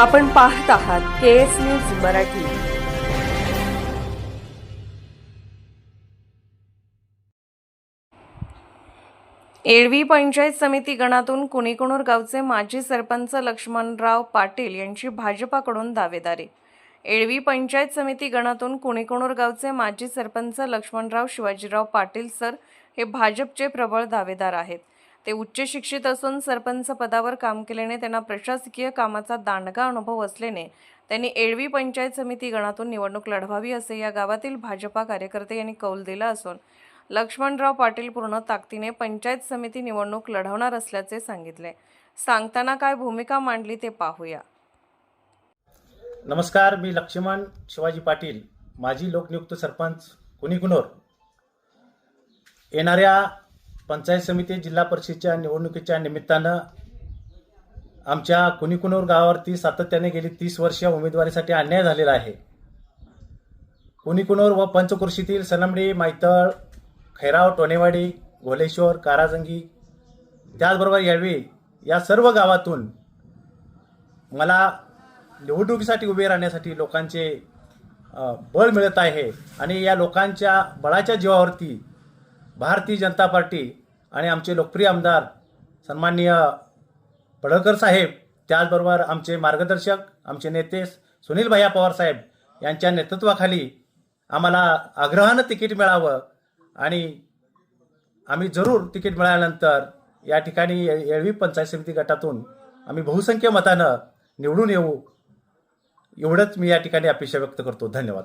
आपण पाहत आहात के एस न्यूज मराठी. एडवी पंचायत समिती गणातून कुणीकुणूर गावचे माजी सरपंच लक्ष्मणराव पाटील यांची भाजपाकडून दावेदारी. एळवी पंचायत समिती गणातून कुणीकुणूर गावचे माजी सरपंच लक्ष्मणराव शिवाजीराव पाटील सर हे भाजपचे प्रबळ दावेदार आहेत. ते उच्च शिक्षित असून सरपंच पदावर काम केल्याने त्यांना प्रशासकीय कामाचा दांडगा अनुभव असल्याने त्यांनी एळवी पंचायत समिती गणातून निवडणूक लढवावी असे या गावातील भाजपा कार्यकर्ते यांनी कौल दिला असून लक्ष्मणराव पाटील पूर्ण ताकदीने पंचायत समिती निवडणूक लढवणार असल्याचे सांगितले. सांगताना काय भूमिका मांडली ते पाहूया. नमस्कार मी लक्ष्मण शिवाजी पाटील माजी लोकनियुक्त सरपंच कुणीकुनोर येणाऱ्या पंचायत समिती जिल्हा परिषदेच्या निवडणुकीच्या निमित्तानं आमच्या कुणीकुनूर गावावरती सातत्याने गेली तीस वर्ष उमेदवारीसाठी अन्याय झालेला आहे. कुणीकुनूर व पंचकृषीतील सनमडी मायतळ खैराव टोनेवाडी घोलेश्वर काराजंगी त्याचबरोबर यावेळी या सर्व गावातून मला निवडणुकीसाठी उभे राहण्यासाठी लोकांचे बळ मिळत आहे. आणि या लोकांच्या बळाच्या जीवावरती भारतीय जनता पार्टी आणि आमचे लोकप्रिय आमदार सन्माननीय पडळकर साहेब त्याचबरोबर आमचे मार्गदर्शक आमचे नेते सुनील भैया पवार साहेब यांच्या नेतृत्वाखाली आम्हाला आग्रहानं तिकीट मिळावं आणि आम्ही जरूर तिकीट मिळाल्यानंतर या ठिकाणी एळवी येळवी पंचायत समिती गटातून आम्ही बहुसंख्य मतानं निवडून येऊ. एवढंच मी या ठिकाणी अपेक्षा व्यक्त करतो. धन्यवाद.